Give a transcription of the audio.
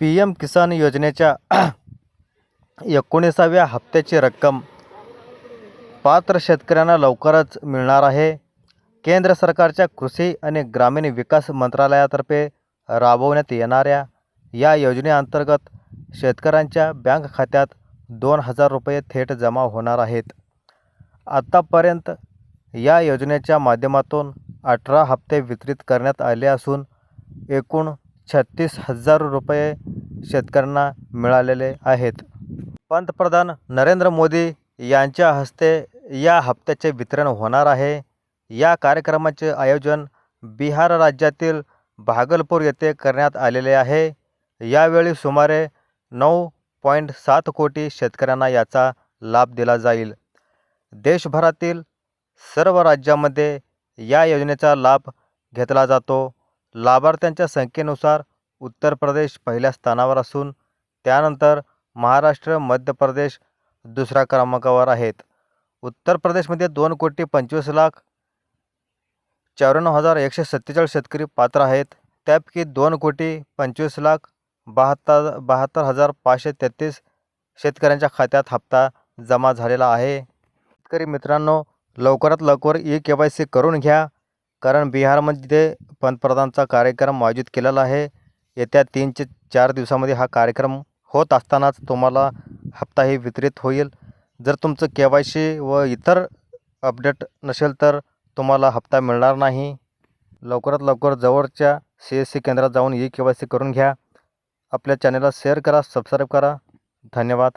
P M किसान योजनेच्या एकोणीसाव्या हप्त्याची रक्कम पात्र शेतकऱ्यांना लवकरच मिळणार आहे. केंद्र सरकारच्या कृषी आणि ग्रामीण विकास मंत्रालयातर्फे राबवण्यात येणाऱ्या या योजनेअंतर्गत शेतकऱ्यांच्या बँक खात्यात दोन हजार रुपये थेट जमा होणार आहेत. आत्तापर्यंत या योजनेच्या माध्यमातून अठरा हप्ते वितरित करण्यात आले असून एकूण छत्तीस हजार रुपये शेतकऱ्यांना मिळालेले आहेत. पंतप्रधान नरेंद्र मोदी यांच्या हस्ते या हप्त्याचे वितरण होणार आहे. या कार्यक्रमाचे आयोजन बिहार राज्यातील भागलपूर येथे करण्यात आलेले आहे. यावेळी सुमारे नऊ पॉईंट सात कोटी शेतकऱ्यांना याचा लाभ दिला जाईल. देशभरातील सर्व राज्यामध्ये या योजनेचा लाभ घेतला जातो. लाभार्थ्यांच्या संख्येनुसार उत्तर प्रदेश पहिल्या स्थानावर असून त्यानंतर महाराष्ट्र मध्य प्रदेश दुसऱ्या क्रमांकावर आहेत. उत्तर प्रदेशमध्ये दोन कोटी पंचवीस लाख चौऱ्याण्णव हजार एकशे सत्तेचाळीस शेतकरी पात्र आहेत. त्यापैकी दोन कोटी पंचवीस लाख बहात्तर बहात्तर हजार पाचशे तेहतीस शेतकऱ्यांच्या खात्यात हप्ता जमा झालेला आहे. शेतकरी मित्रांनो लवकरात लवकर ई के वाय सी करून घ्या. कारण बिहारमध्ये पंतप्रधानचा कार्यक्रम आयोजित केलेला आहे. येत्या तीन ते चार दिवसामध्ये हा कार्यक्रम होत असतानाच तुम्हाला हप्ताही वितरित होईल. जर तुमचं के वाय सी व इतर अपडेट नसेल तर तुम्हाला हप्ता मिळणार नाही. लवकरात लवकर जवळच्या सी एस सी केंद्रात जाऊन ई के वाय सी करून घ्या. आपल्या चॅनलला शेअर करा सबस्क्राईब करा. धन्यवाद.